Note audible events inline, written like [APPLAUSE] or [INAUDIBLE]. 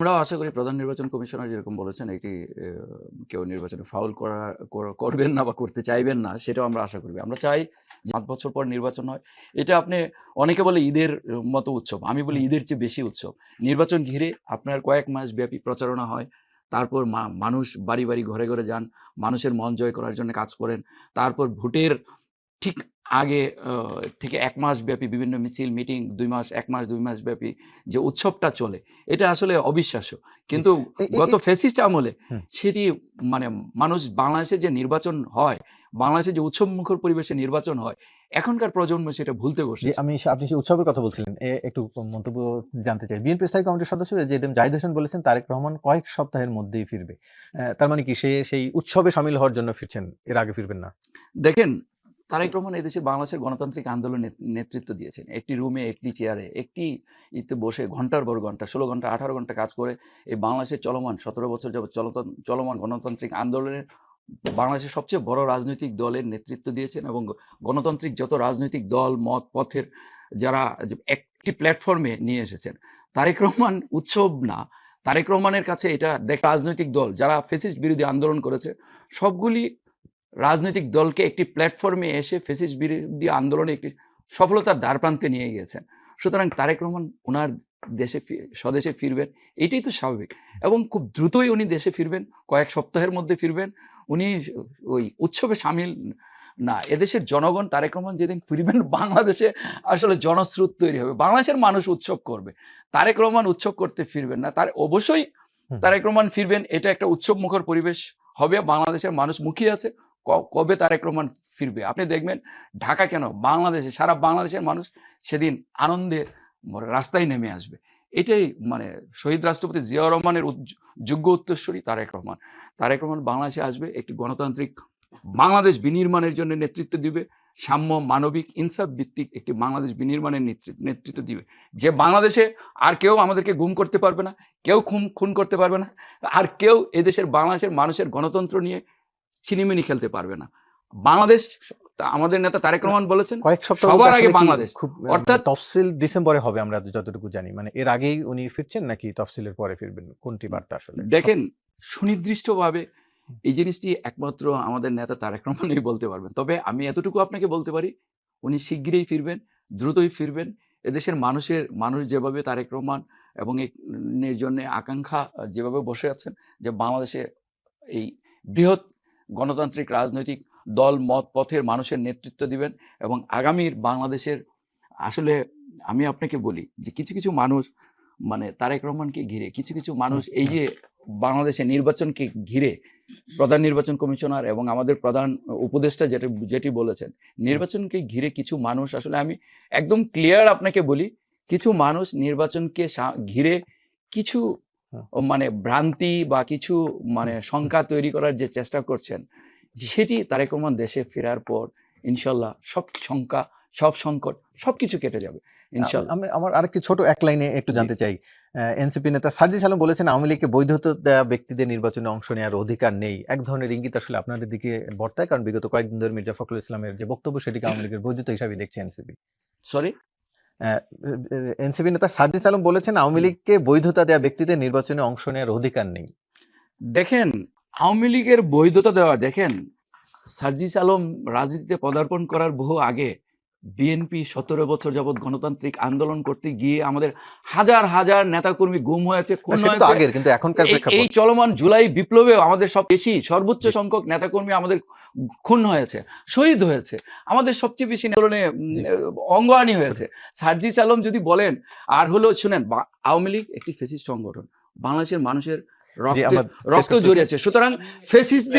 আমরাও আশা করি প্রধান নির্বাচন কমিশনার যেরকম বলেছেন এটি কেউ নির্বাচনে ফাউল করা করবেন না বা করতে চাইবেন না সেটাও আমরা আশা করি। আমরা চাই পাঁচ বছর পর নির্বাচন হয়। এটা আপনি অনেকে বলে ঈদের মতো উৎসব আমি বলি ঈদের চেয়ে বেশি উৎসব। নির্বাচন ঘিরে আপনার কয়েক মাস ব্যাপী প্রচারণা হয় তারপর মা- মানুষ বাড়ি বাড়ি ঘরে ঘরে যান মানুষের মন জয় করার জন্য কাজ করেন তারপর ভোটের ঠিক আগে থেকে এক মাস ব্যাপী বিভিন্ন মিছিল মিটিং দুই মাস এক মাস দুই মাস ব্যাপী যে উৎসবটা চলে এটা আসলে অবিশ্বাস্য। কিন্তু গত ফেসিস্ট আমলে সেটি মানে মানুষ বাংলাদেশে যে নির্বাচন হয় বাংলাদেশে যে উৎসব মুখর পরিবেশে নির্বাচন হয় এখনকার প্রজন্ম সেটা ভুলতে যে বসছে আমি আপনি সেই উৎসবের কথা বলছিলেন একটু মন্তব্য জানতে চাই। বিএনপি স্থায়ী কমিটির সদস্য যেদিন জাহিদ হোসেন বলেছেন তারেক রহমান কয়েক সপ্তাহের মধ্যেই ফিরবে। আহ, তার মানে কি সে সেই উৎসবে সামিল হওয়ার জন্য ফিরছেন এর আগে ফিরবেন না? দেখেন তারেক রহমান এদেশে বাংলাদেশের গণতান্ত্রিক আন্দোলন নেতৃত্ব দিয়েছেন। একটি রুমে, একটি চেয়ারে, একটি ইতে বসে ঘণ্টার পর ঘণ্টা, ষোলো ঘণ্টা, আঠারো ঘণ্টা কাজ করে এই বাংলাদেশের চলমান, সতেরো বছর চলতন- চলমান গণতান্ত্রিক আন্দোলনের বাংলাদেশের সবচেয়ে বড় রাজনৈতিক দলের নেতৃত্ব দিয়েছেন এবং গণতান্ত্রিক যত রাজনৈতিক দল, মত, পথের যারা একটি প্ল্যাটফর্মে নিয়ে এসেছেন, তারেক রহমান উৎসব না। তারেক রহমানের কাছে এটা দেখ, রাজনৈতিক দল, যারা ফেসিস্ট বিরোধী আন্দোলন করেছে, সবগুলি রাজনৈতিক দলকে একটি প্ল্যাটফর্মে এসে ফেসিস বিরোধী আন্দোলনে একটি সফলতার দ্বার প্রান্তে নিয়ে গিয়েছেন। সুতরাং তারেক রহমান ওনার দেশে স্বদেশে ফিরবেন এটাই তো স্বাভাবিক। এবং খুব দ্রুতই উনি দেশে ফিরবেন কয়েক সপ্তাহের মধ্যে ফিরবেন। উনি ওই উৎসবে সামিল না এদেশের জনগণ তারেক রহমান যেদিন ফিরবেন বাংলাদেশে আসলে জনস্রোত তৈরি হবে। বাংলাদেশের মানুষ উৎসব করবে। তারেক রহমান উৎসব করতে ফিরবেন না। তার অবশ্যই তারেক রহমান ফিরবেন এটা একটা উৎসব মুখর পরিবেশ হবে। বাংলাদেশের মানুষ মুখিয়ে আছে। কবে তারেক রহমান ফিরবে? আপনি দেখবেন ঢাকা কেন? বাংলাদেশে, সারা বাংলাদেশের মানুষ সেদিন আনন্দে রাস্তায় নেমে আসবে। এটাই মানে শহীদ রাষ্ট্রপতি জিয়াউর রহমানের যোগ্য উত্তরস্বরী তারেক রহমান তারেক রহমান বাংলাদেশে আসবে, একটি গণতান্ত্রিক বাংলাদেশ বিনির্মাণের জন্য নেতৃত্ব দিবে। সাম্য মানবিক ইনসাফ ভিত্তিক একটি বাংলাদেশ বিনির্মাণের নেতৃত্ব দিবে। যে বাংলাদেশে আর কেউ আমাদেরকে গুম করতে পারবে না, কেউ খুন খুন করতে পারবে না, আর কেউ এদেশের, বাংলাদেশের মানুষের গণতন্ত্র নিয়ে ছিনিমিনি খেলতে পারবে না। বাংলাদেশ আমাদের নেতা তারেক রহমান বলেছেন কয়েক সপ্তাহ সবার আগে বাংলাদেশ। খুব অর্থাৎ- তফসিল ডিসেম্বরে হবে আমরা যতটুকু জানি। মানে এর আগেই উনি ফিরছেন নাকি তফসিলের পরে ফিরবেন? কোনটি বার্তা আসলে? দেখেন সুনির্দিষ্টভাবে এই জিনিসটি একমাত্র আমাদের নেতা তারেক রহমানই বলতে পারবেন। তবে আমি এতটুকু আপনাকে বলতে পারি উনি শীঘ্রই ফিরবেন দ্রুতই ফিরবেন। এদেশের মানুষের মানুষ যেভাবে তারেক রহমান এবং এর জন্য আকাঙ্ক্ষা যেভাবে বসে আছেন যে বাংলাদেশে এই বৃহৎ গণতান্ত্রিক রাজনৈতিক দল, মত, পথের মানুষের নেতৃত্ব দিবেন এবং আগামীর বাংলাদেশের আসলে আমি আপনাকে বলি যে কিছু কিছু মানুষ মানে তারেক রহমানকে ঘিরে, কিছু কিছু মানুষ এই যে বাংলাদেশে নির্বাচনকে ঘিরে প্রধান নির্বাচন কমিশনার এবং আমাদের প্রধান উপদেষ্টা যেটি যেটি বলেছেন, নির্বাচনকে ঘিরে কিছু মানুষ আসলে আমি একদম ক্লিয়ার আপনাকে বলি, কিছু মানুষ নির্বাচনকে ঘিরে কিছু। মানে ভ্রান্তি বা কিছু মানে শঙ্কা তৈরি করার যে চেষ্টা করছেন সেটি তারেক রহমান দেশে ফেরার পর ইনশাল্লাহ সব শঙ্কা সব সংকট সবকিছু কেটে যাবে ইনশাল্লাহ। আমি আমার আরেকটি ছোট এক লাইনে একটু জানতে চাই। এনসিপি নেতা সার্জিস আলম বলেছেন আওয়ামী লীগকে বৈধতা দেওয়া ব্যক্তিদের নির্বাচনে অংশ নেওয়ার অধিকার নেই। এক ধরনের ইঙ্গিত আসলে আপনাদের দিকে বর্তায় কারণ বিগত কয়েকদিন ধরে মির্জা ফখরুল ইসলামের যে বক্তব্য সেটিকে আওয়ামী [COUGHS] লীগের বৈধতা হিসাবে দেখছে এনসিপি। সরি এনসিপি নেতা সার্জিস আলম বলেছেন, আওয়ামী লীগকে বৈধতা দেওয়া ব্যক্তিদের নির্বাচনে অংশ নেওয়ার অধিকার নেই। দেখেন, আওয়ামী লীগের বৈধতা দেওয়া, দেখেন সার্জিস আলম রাজনীতিতে পদার্পণ করার বহু আগে বিএনপি সতেরো বছর যাবৎ গণতান্ত্রিক আন্দোলন করতে গিয়ে আমাদের হাজার হাজার নেতাকর্মী গুম হয়েছে কিন্তু এখনকার এই- চলমান জুলাই বিপ্লবে আমাদের সব বেশি সর্বোচ্চ সংখ্যক নেতাকর্মী আমাদের খুন হয়েছে শহীদ হয়েছে। আমাদের সবচেয়ে বেশি আন্দোলনে অঙ্গহানি হয়েছে। সার্জিস আলম যদি বলেন আর হলো শুনেন আওয়ামী লীগ একটি ফেসিস্ট সংগঠন বাংলাদেশের মানুষের রক্তে জড়িয়েছে। সুতরাং ফেসিস্টদের